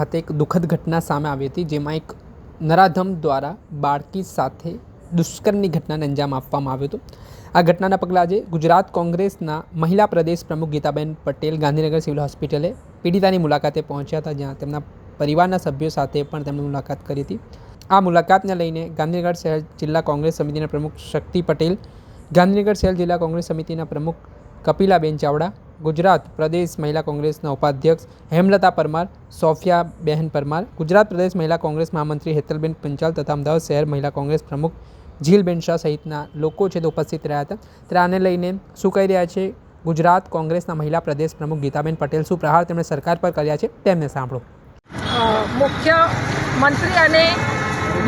ખાતે એક દુઃખદ ઘટના સામે આવી હતી, જેમાં એક નરાધમ દ્વારા બાળકી સાથે દુષ્કર્મની ઘટનાને અંજામ આપવામાં આવ્યો હતો. આ ઘટનાના પગલે આજે ગુજરાત કોંગ્રેસના મહિલા પ્રદેશ પ્રમુખ ગીતાબેન પટેલ ગાંધીનગર સિવિલ હોસ્પિટલે પીડિતાની મુલાકાતે પહોંચ્યા હતા, જ્યાં તેમના પરિવારના સભ્યો સાથે પણ તેમણે મુલાકાત કરી હતી. આ મુલાકાતને લઈને ગાંધીનગર શહેર જિલ્લા કોંગ્રેસ સમિતિના પ્રમુખ શક્તિ પટેલ, ગાંધીનગર શહેર જિલ્લા કોંગ્રેસ સમિતિના પ્રમુખ કપિલાબેન ચાવડા ગુજરાત પ્રદેશ મહિલા કોંગ્રેસના ઉપાધ્યક્ષ હેમલતા પરમાર, સોફિયા બહેન પરમાર, ગુજરાત પ્રદેશ મહિલા કોંગ્રેસ મહામંત્રી હેતલબેન પંચાલ તથા અમદાવાદ શહેર મહિલા કોંગ્રેસ પ્રમુખ જીલબેન શાહ સહિતના લોકો છે તે ઉપસ્થિત રહ્યા હતા. ત્યારે આને લઈને શું કહી રહ્યા છે? ગુજરાત કોંગ્રેસના મહિલા પ્રદેશ પ્રમુખ ગીતાબેન પટેલ, શું પ્રહાર તેમણે સરકાર પર કર્યા છે તેમને સાંભળો. મુખ્ય મંત્રી અને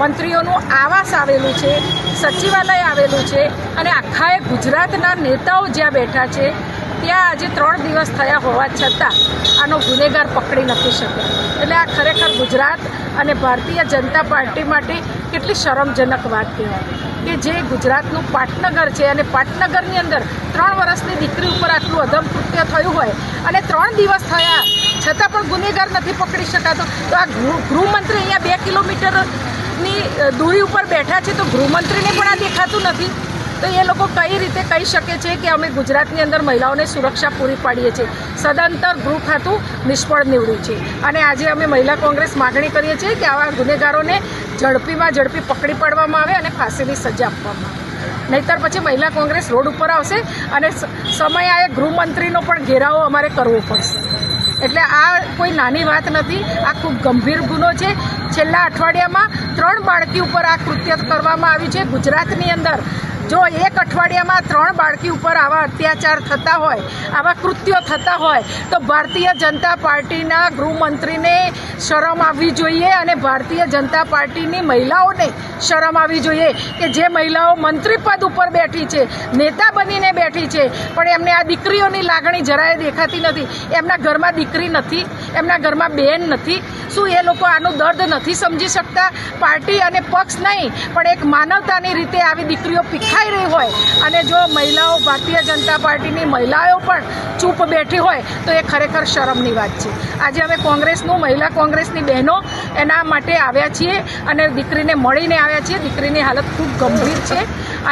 મંત્રીઓનું આવાસ આવેલું છે, સચિવાલય આવેલું છે અને આખા ગુજરાતના નેતાઓ જ્યાં બેઠા છે ત્યાં આજે ત્રણ દિવસ થયા હોવા છતાં આનો ગુનેગાર પકડી નથી શક્યો. એટલે આ ખરેખર ગુજરાત અને ભારતીય જનતા પાર્ટી માટે કેટલી શરમજનક વાત કહેવાય. કે જે ગુજરાતનું પાટનગર છે અને પાટનગરની અંદર ત્રણ વર્ષની દીકરી ઉપર આટલું અધમ થયું હોય અને ત્રણ દિવસ થયા, છતાં પણ ગુનેગાર નથી પકડી શકાતો, તો આ ગૃહ- ગૃહમંત્રી અહીંયા બે કિલોમીટરની દૂરી ઉપર બેઠા છે તો ગૃહમંત્રીને પણ આ દેખાતું નથી. તો એ લોકો કઈ રીતે કહી શકે છે કે અમે ગુજરાતની અંદર મહિલાઓને સુરક્ષા પૂરી પાડીએ છીએ? સદંતર ગૃહ ખાતું નિષ્ફળ નીવડ્યું છે. અને આજે અમે મહિલા કોંગ્રેસ માગણી કરીએ છીએ કે આવા ગુનેગારોને ઝડપીમાં ઝડપી પકડી પાડવામાં આવે અને ફાંસીની સજા આપવામાં આવે. નહીતર પછી મહિલા કોંગ્રેસ રોડ ઉપર આવશે અને સમય સમયાએ ગૃહમંત્રીનો પણ ઘેરાવો અમારે કરવો પડશે. એટલે આ કોઈ નાની વાત નથી. આ ખૂબ ગંભીર ગુનો છે. છેલ્લા અઠવાડિયામાં ત્રણ બાળકી ઉપર આ કૃત્ય કરવામાં આવ્યું છે. ગુજરાતની અંદર જો એક અઠવાડિયામાં ત્રણ બાળકી ઉપર આવા અત્યાચાર થતા હોય, આવા કૃત્યો થતા હોય, તો ભારતીય જનતા પાર્ટીના ગૃહમંત્રીને શરમ આવવી જોઈએ અને ભારતીય જનતા પાર્ટીની મહિલાઓને શરમ આવવી જોઈએ કે જે મહિલાઓ મંત્રી પદ ઉપર બેઠી છે, નેતા બનીને બેઠી છે, પણ એમને આ દીકરીઓની લાગણી જરાય દેખાતી નથી. એમના ઘરમાં દીકરી નથી, એમના ઘરમાં બેન નથી. શું એ લોકો આનું દર્દ નથી સમજી શકતા? પાર્ટી અને પક્ષ નહીં, પણ એક માનવતાની રીતે આવી દીકરીઓ પીખાઈ રહી હોય અને જો મહિલાઓ ભારતીય જનતા પાર્ટીની મહિલાઓ પણ ચૂપ બેઠી હોય તો એ ખરેખર શરમની વાત છે. આજે અમે કોંગ્રેસનું, મહિલા કોંગ્રેસની બહેનો એના માટે આવ્યા છીએ અને દીકરીને મળીને આવ્યા છીએ. દીકરીની હાલત ખૂબ ગંભીર છે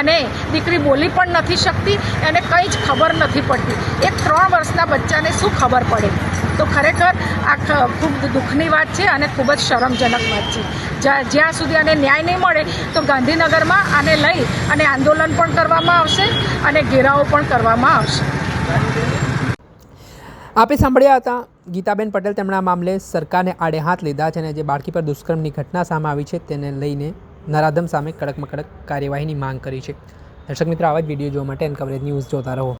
અને દીકરી બોલી પણ નથી શકતી, એને કંઈ જ ખબર નથી પડતી. એક ત્રણ વર્ષના બચ્ચાને શું ખબર પડે? તો ખરેખર આ ખૂબ દુઃખની વાત છે અને ખૂબ જ શરમજનક વાત છે. જ્યાં સુધી આને ન્યાય નહીં મળે, તો ગાંધીનગરમાં આને લઈ અને આંદોલન પણ કરવામાં આવશે અને ઘેરાવો પણ કરવામાં આવશે. આપે સાંભળ્યા હતા, ગીતાબેન પટેલ તેમણે આ મામલે સરકારને આડે હાથ લીધા છે અને જે બાળકી પર દુષ્કર્મની ઘટના સામે આવી છે તેને લઈને નરાધમ સામે કડકમાં કડક કાર્યવાહીની માંગ કરી છે. દર્શક મિત્રો, આવા જ વીડિયો જોવા માટે એન કવરેજ ન્યૂઝ જોતા રહો.